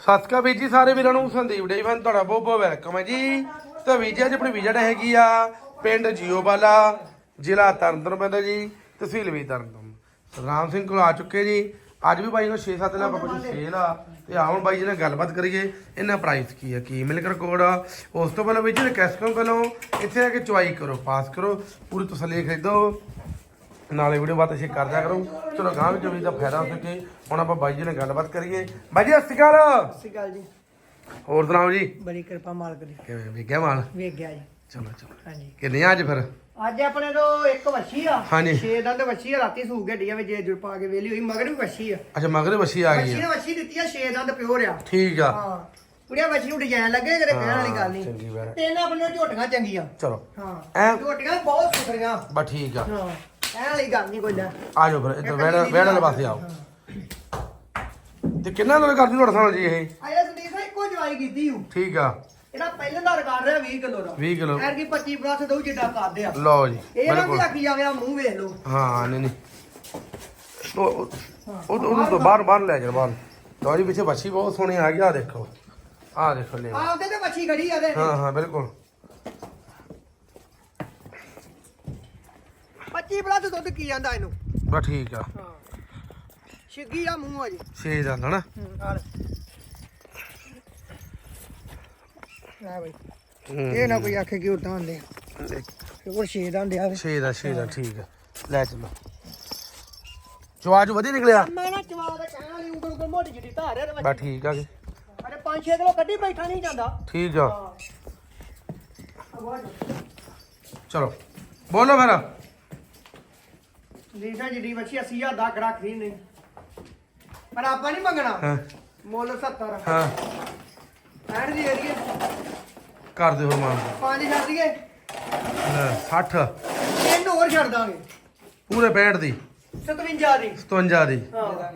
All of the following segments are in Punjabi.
ਸਤਿ ਸ਼੍ਰੀ ਅਕਾਲ ਵੀਰ ਜੀ, ਸਾਰੇ ਵੀਰਾਂ ਨੂੰ ਸੰਦੀਪ ਡੇ ਫਨ ਤੁਹਾਡਾ ਬਹੁਤ ਬਹੁਤ ਵੈਲਕਮ ਹੈ ਜੀ। ਤਾਂ ਵੀਰ ਜੀ, ਅੱਜ ਆਪਣੀ ਵਿਜਟ ਹੈਗੀ ਆ ਪਿੰਡ ਜੀਓਵਾਲਾ, ਜ਼ਿਲ੍ਹਾ ਤਰਨਤਾਰਨ ਪੈਂਦਾ ਜੀ, ਤਹਿਸੀਲ ਵੀ ਤਰਨਤਾਰਨ ਰਾਮ ਸਿੰਘ ਕੋਲ ਆ ਚੁੱਕੇ ਜੀ। ਅੱਜ ਵੀ ਬਾਈ ਨੂੰ 6-7 ਲੱਖ ਆਪਾਂ ਕੁਝ ਸੇਲ ਆ। ਤੇ ਹੁਣ ਬਾਈ ਜੀ ਨਾਲ ਗੱਲਬਾਤ ਕਰੀਏ, ਇਹਨਾਂ ਪ੍ਰਾਈਸ ਕੀ ਆ, ਕੀ ਮਿਲਕਰ ਕੋਡ ਆ। ਉਸ ਤੋਂ ਪਹਿਲਾਂ ਵੀਰ ਜੀ ਰਿਕਵੈਸਟ ਕਰੋ ਪਹਿਲਾਂ, ਇੱਥੇ ਆ ਕੇ ਚੁਆਈ ਕਰੋ ਪਾਸ ਕਰੋ, ਪੂਰੀ ਤਸੱਲੀ ਖਰੀਦੋ। ਨਾਲੇ ਵੀਡੀਓ ਬਾਤ ਅਸੀਂ ਕਰਦਿਆ ਕਰੋ। ਚਲੋ ਗਾਂ ਵਿੱਚ ਵੀ ਦਾ ਫਾਇਦਾ ਹੋ ਸਕੇ। ਹੁਣ ਆਪਾਂ ਬਾਈ ਜੀ ਨਾਲ ਗੱਲਬਾਤ ਕਰੀਏ। ਬਾਈ ਜੀ ਸਤਿ ਸ਼੍ਰੀ ਅਕਾਲ। ਸਤਿ ਸ਼੍ਰੀ ਅਕਾਲ ਜੀ। ਹੋਰ ਸੁਣਾਓ ਜੀ? ਬੜੀ ਕਿਰਪਾ ਮਾਲਕ ਦੀ। ਕਿਵੇਂ ਵਿਗਿਆ ਮਾਲ? ਵੇਖ ਗਿਆ ਜੀ। ਚਲੋ ਚਲੋ। ਹਾਂਜੀ। ਕਿੰਨੇ ਆ ਅੱਜ ਫਿਰ? ਅੱਜ ਆਪਣੇ ਤੋਂ ਇੱਕ ਵੱਛੀ ਆ। ਹਾਂਜੀ। ਛੇ ਦੰਦ ਵੱਛੀ ਆ ਰਾਤੀ ਸੂ ਗੱਡੀਆਂ ਵਿੱਚ ਜੇ ਜੁੜ ਪਾ ਕੇ ਵੇਲੀ ਹੋਈ ਮਗਰ ਵੀ ਵੱਛੀ ਆ। ਅੱਛਾ ਮਗਰੇ ਵਸੀ ਆ ਗਈ ਵੱਛੀ ਆ ਨੇ ਵੱਛੀ ਦਿੱਤੀ ਆ ਛੇ ਦੰਦ ਪਿਓਰ ਆ। ਠੀਕ ਆ। ਹਾਂ। ਕੁੜੀਆਂ ਵੱਛੀ ਨੂੰ ਡਿਜ਼ਾਈਨ ਲੱਗੇ ਜਿਹੜੇ ਕਹਿਣ ਵਾਲੀ ਗੱਲ ਨਹੀਂ। ਚੰਗੀ ਵੈਰ। ਤੇ ਇਹਨਾਂ ਆਪਣੇ ਝੋਟੀਆਂ ਚੰਗੀਆਂ। ਚਲੋ। ਹਾਂ। ਐਂ- ਝੋਟੀਆਂ ਬਹੁਤ ਸੁਥਰੀਆਂ। ਬਸ ਠੀਕ ਆ। ਹਾਂ। ਕਹਿਣ ਵਾਲੀ ਗੱਲ ਨਹੀਂ ਕੋਈ ਨਾ ਆ ਜਾਓ ਫਿਰ ਇੱਧਰ ਵੈੜ ਵੈੜ ਵਾਲੇ ਪਾਸੇ ਆਓ। ਤੇ ਕਿੰਨਾ ਲੋਕ ਕਰਦੀ ਤੁਹਾਡਾ ਸਾਲ ਜੀ ਇਹ? ਆਇਆ ਸੰਦੀਪ ਸਾਹਿਬ ਇੱਕੋ ਜਵਾਈ ਕੀਤੀ ਹੂੰ ਠੀਕ ਆ। ਇਹਦਾ ਪਹਿਲਾਂ ਦਾ ਰਿਕਾਰਡ ਰਿਹਾ 20 ਕਿਲੋ ਦਾ। 20 ਕਿਲੋ। ਐਰ ਕੀ 25 ਪਲੱਸ ਦਊ ਜਿੱਡਾ ਕਰਦੇ ਆ। ਲਓ ਜੀ ਇਹ ਨਾ ਵੀ ਆਖੀ ਜਾਵੇ ਆ ਮੂੰਹ ਵੇਖ ਲਓ। ਹਾਂ ਨਹੀਂ ਨਹੀਂ। ਉਹ ਉਹ ਤੋਂ ਬਾਹਰ ਬਾਹਰ ਲੈ ਜਾ ਬਾਹਰ। ਲਓ ਜੀ ਪਿੱਛੇ ਬੱਚੀ ਬਹੁਤ ਸੋਹਣੀ ਆ ਗਈ ਆ ਦੇਖੋ। ਆ ਦੇਖੋ ਲੈ ਆਪਦੇ ਤੇ ਵੱਛੀ ਖੜੀ ਆ ਦੇ ਹਾਂ ਹਾਂ ਬਿਲਕੁਲ। 25 ਪਲੱਸ ਦੁੱਧ ਕੀ ਜਾਂਦਾ ਇਹਨੂੰ? ਬਸ ਠੀਕ ਆ। ਹਾਂ। ਛਿੱਗੀ ਆ ਮੂੰਹ ਅਜੇ 6 ਦਾ ਹਨਾ? ਆ ਲੈ ਬਈ। ਇਹ ਨਾ ਕੋਈ ਆਖੇ ਕਿ ਉਦਾਂ ਹੁੰਦੇ ਆ। ਕੋਲ ਛੇ ਦਾ ਹੁੰਦੇ ਆ। 6 ਦਾ 6 ਦਾ ਠੀਕ ਆ। ਲੈ ਚਲੋ। ਜਵਾਜ ਵਧੀਆ ਨਿਕਲਿਆ? ਮੈਂ ਨਾ ਚਵਾ ਦਾ ਕਹਿਣਾ ਨਹੀਂ ਉਂਗਲ ਉਂਗਲ ਮੋਟੀ ਜਿਹੀ ਧਾਰ ਹੈ ਤੇ ਬਸ ਠੀਕ ਆ ਜੀ। ਅਰੇ 5-6 ਕਿਲੋ ਕੱਢੀ ਬੈਠਾ ਨਹੀਂ ਜਾਂਦਾ। ਠੀਕ ਆ। ਹਾਂ। ਚਲੋ। ਬੋਲੋ ਫਿਰ। ਲੀਸਾ ਜਿਹੜੀ ਬੱਚੀ 80000 ਦਾ ਕਰਾ ਖਰੀਦਨੇ ਪਰ ਆਪਾਂ ਨਹੀਂ ਮੰਗਣਾ। ਹਾਂ। ਮੁੱਲ 70 ਹਾਂ। ਐਂਡ ਦੀ ਏਰੀਏ ਕਰ ਦਿਓ ਮਾਨ ਪੰਜ ਛੱਡ ਦਈਏ। ਲੈ 60 ਤਿੰਨ ਹੋਰ ਛੱਡ ਦਾਂਗੇ। ਪੂਰੇ 65 ਦੀ। 57 ਦੀ। 57 ਦੀ। ਹਾਂ।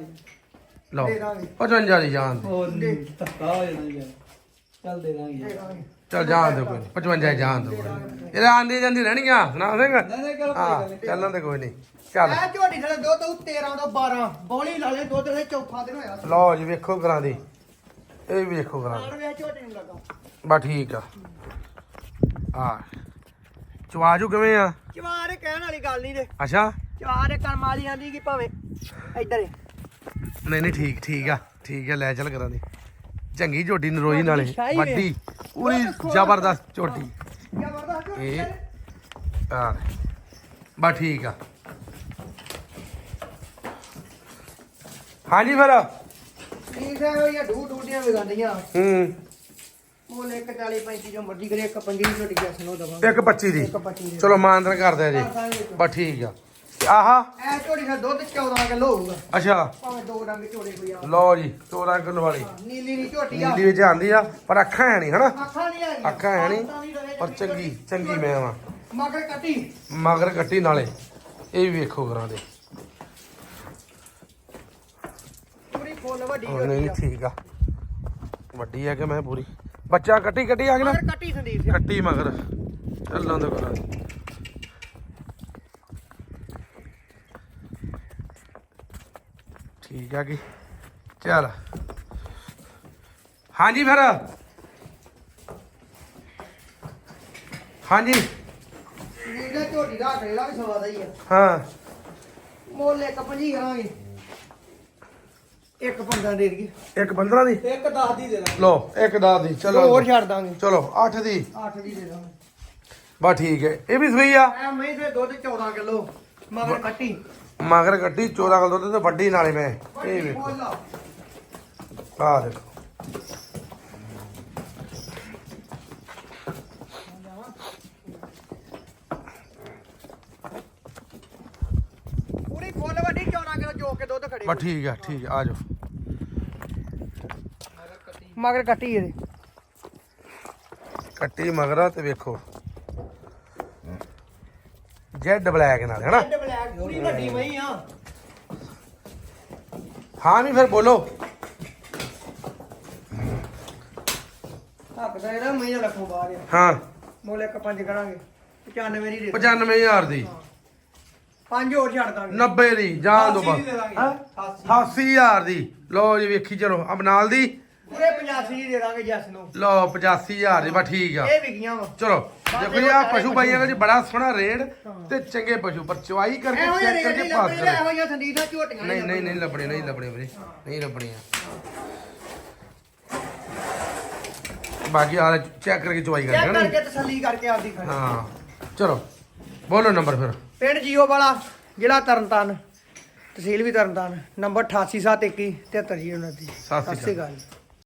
ਲਓ ਦੇ ਦਾਂਗੇ। 55 ਦੀ ਜਾਨ। ਦੀ ਹੋਰ ਨਹੀਂ ਧੱਕਾ ਹੋ ਜਾਣਾ ਯਾਰ। ਚੱਲ ਦੇ ਦਾਂਗੇ। ਦੇ ਦਾਂਗੇ। ਚਲ ਜਾਣ ਦਿਓ ਕੋਈ ਨੀ, 55 ਦੀ ਜਾਣ ਦਿਓ ਕੋਈ। ਇਹਦੇ ਆਂਦੀ ਜਾਂਦੀ ਰਹਿਣਗੀਆਂ ਸੁਣਾ ਸਿੰਘ। ਨਹੀਂ ਕੋਈ ਗੱਲ ਹਾਂ ਨਹੀਂ। ਚੱਲਣ ਦੇ ਕੋਈ ਨਹੀਂ ਚੱਲ। ਐ ਝੋਟੀ ਥਲੇ ਦੁੱਧ ਉਹ 13 ਤੋਂ 12 ਬੋਲੀ ਲਾ ਲੈ ਦੁੱਧ ਦੇ ਚੌਥਾ ਦਿਨ ਹੋਇਆ। ਲਓ ਜੀ ਵੇਖੋ ਕਰਾਂ ਦੀ। ਇਹ ਵੀ ਵੇਖੋ ਕਰਾਂ ਦੀ। ਆਣ ਵੇ ਝੋਟੀ ਨੂੰ ਲੱਗਾ। ਬਸ ਠੀਕ ਆ। ਆ ਚਵਾਜੂ ਕਿਵੇਂ ਆ? ਚਵਾਰੇ ਕਹਿਣ ਵਾਲੀ ਗੱਲ ਨਹੀਂ ਦੇ ਅੱਛਾ। ਚਵਾਰੇ ਕਰਮ ਵਾਲੀ ਆਂਦੀ ਕਿ ਭਾਵੇਂ ਇੱਧਰ। ਨਹੀਂ ਨਹੀਂ ਠੀਕ ਠੀਕ ਆ। ਠੀਕ ਆ ਲੈ ਚੱਲ ਕਰਾਂ ਦੀ। ਚੰਗੀ ਝੋਟੀ ਨਰੋਈ ਨਾਲੇ। ਵੱਡੀ ਪੂਰੀ ਜ਼ਬਰਦਸਤ ਝੋਟੀ। ਇਹ। ਆ ਬਸ ਠੀਕ ਆ। ਹਾਂਜੀ ਫਿਰ। ਠੀਕ ਹੈ ਉਹ ਇਹ ਢੂ ਢੂਡੀਆਂ ਵਿਗਾਂਦੀਆਂ ਹੂੰ। ਮੁੱਲ 140 35 ਜੋ ਮਰਜ਼ੀ ਕਰੇ ਇੱਕ 25 ਝੋਟੀ ਗਿਆ ਸੁਣੋ ਦਵਾਂਗੇ। ਇੱਕ 25 ਦੀ। ਇੱਕ 25 ਦੀ। ਚਲੋ ਮਾਨਦਨ ਕਰਦੇ ਜੀ। ਬਸ ਠੀਕ ਆ। ਆਹਾ। ਐ ਝੋਟੀ ਦਾ ਦੁੱਧ 14 ਕਿਲੋ ਹੋਊਗਾ। ਅੱਛਾ। ਭਾਵੇਂ ਦੋ ਡੰਗ ਝੋੜੇ ਕੋਈ ਆ ਲਓ ਜੀ 14 ਕਿਲੋ ਵਾਲੀ। ਨੀਲੀ ਨਹੀਂ ਝੋਟੀ ਆ। ਨੀਲੀ ਵਿੱਚ ਆਂਦੀ ਆ ਪਰ ਅੱਖਾਂ ਹੈ ਨਹੀਂ ਹਨਾ? ਅੱਖਾਂ ਨਹੀਂ ਆ ਅੱਖਾਂ ਹੈ ਨਹੀਂ ਪਰ ਚੰਗੀ ਚੰਗੀ ਮੈਂ ਵਾ। ਮਗਰ ਕੱਟੀ। ਮਗਰ ਕੱਟੀ ਨਾਲੇ। ਇਹ ਵੀ ਵੇਖੋ ਕਰਾਂ ਦੇ ਪੂਰੀ ਫੁੱਲ ਵੱਡੀ ਨਹੀਂ ਆ। ਠੀਕ ਆ। ਵੱਡੀ ਆ ਕਿ ਮੈਂ ਪੂਰੀ? ਬੱਚਾ ਕੱਟੀ ਕੱਟੀ ਆ ਨਾ? ਮਗਰ ਕੱਟੀ ਸੰਦੀਪ ਕੱਟੀ ਮਗਰ। ਚੱਲਾਂ ਦੇ ਕਰਾਂ ਠੀਕ ਆ ਕੀ ਚੱਲ। ਹਾਂਜੀ ਫਿਰ। ਹਾਂਜੀ। ਨੀਲੇ ਝੋਟੀ ਦਾ ਕਿਹੜਾ ਵੀ ਸਵਾਦ ਹੀ ਆ। ਹਾਂ। ਮੁੱਲ ਇੱਕ 25 ਕਰਾਂਗੇ। ਇੱਕ 15 ਦੇ ਦਈਏ। ਇੱਕ 15 ਦੀ? ਇੱਕ 10 ਦੀ ਦੇ ਦਾਂਗੇ। ਲੋ ਇੱਕ 10 ਦੀ। ਚਲੋ ਚਲੋ ਹੋਰ ਛੱਡ ਦਾਂਗੇ। ਚਲੋ 8 ਦੀ। 8 ਦੀ ਦੇ ਦਾਂਗੇ। ਬਸ ਠੀਕ ਹੈ। ਇਹ ਵੀ ਸਹੀ ਆ। ਮੈਂ ਤੇ ਦੁੱਧ 14 ਕਿਲੋ ਮਗਰ ਕੱਟੀ। ਮਗਰ ਕੱਟੀ 14 ਕਿਲੋ ਦੁੱਧ ਤੇ ਵੱਡੀ ਨਾਲੇ ਮੈਂ। ਇਹ ਵੇਖੋ। ਫੁੱਲ ਆ ਆ ਦੇਖੋ। ਪੂਰੀ ਫੁੱਲ ਵੱਡੀ 14 ਕਿਲੋ ਚੋ ਕੇ ਦੁੱਧ ਖੜੀ ਬਸ ਠੀਕ ਆ ਠੀਕ ਆ ਆ ਜਾਓ। ਮਗਰ ਕੱਟੀ ਇਹਦੇ। ਕੱਟੀ ਮਗਰਾ ਤੇ ਵੇਖੋ। ਜੈਡ ਬਲੈਕ ਨਾਲ ਹੈਨਾ ਪੂਰੀ ਵੱਡੀ ਮਈ ਆ। ਹਾਂ ਵੀ ਫਿਰ ਬੋਲੋ। ਹੱਕ ਦਾ ਇਹਦਾ ਮਈ ਦਾ ਲੱਖੋਂ ਬਾਹਰ ਆ ਹਾਂ। ਮੁੱਲ ਇੱਕ ਪੰਜ ਕਰਾਂਗੇ। 95 ਦੀ ਦੇ 95000 ਦੀ। ਪੰਜ ਹੋਰ ਛੱਡ ਦਾਂਗੇ। 90 ਦੀ ਜਾਣ ਦੋ 80 ਬਸ। ਦੀ ਦੇ ਦਾਂਗੇ। ਹੈਂ? 80 88000 ਦੀ। ਲਓ ਜੀ ਵੇਖੀ ਚਲੋ। ਅਬ ਨਾਲ ਦੀ ਪੂਰੇ 85 ਦੀ ਦੇ ਦਾਂਗੇ ਜੱਸ ਨੂੰ। ਲਓ 85000 ਦੀ ਬਾ ਠੀਕ ਆ। ਇਹ ਵਿਕੀਆਂ ਵਾ। ਚਲੋ ਦੇਖੋ ਜੀ ਆ ਪਸ਼ੂ ਭਾਈਆਂ ਦਾ ਜੀ ਬੜਾ ਸੋਹਣਾ ਰੇਡ ਤੇ ਚੰਗੇ ਪਸ਼ੂ ਪਰ ਚਵਾਈ ਕਰਕੇ ਇਹੋ ਚੈੱਕ ਕਰਕੇ ਪਾਸ ਲੱਭਣੇ ਕਰੇ ਇਹੋ ਜਿਹੀਆਂ ਸੰਦੀਪ ਦਾ ਝੋਟੀਆਂ ਨਹੀਂ ਨਹੀਂ ਨਹੀਂ ਲੱਭਣੇ ਨਹੀਂ ਲੱਭਣੇ ਵੀਰੇ ਨਹੀਂ ਲੱਭਣੀਆਂ। ਬਾਕੀ ਆ ਚੈੱਕ ਕਰਕੇ ਚਵਾਈ ਚੈੱਕ ਕਰਕੇ ਤਸੱਲੀ ਕਰਕੇ ਆਪਦੀ ਖੜੀ ਹਾਂ ਚਲੋ ਬੋਲੋ ਨੰਬਰ ਫਿਰ। ਪਿੰਡ ਜੀਓ ਵਾਲਾ ਜ਼ਿਲ੍ਹਾ ਤਰਨਤਾਰਨ ਤਹਿਸੀਲ ਵੀ ਤਰਨਤਾਰਨ ਨੰਬਰ 8871 7329 ਸਤਿ ਸ਼੍ਰੀ। ਅਕਾਲ।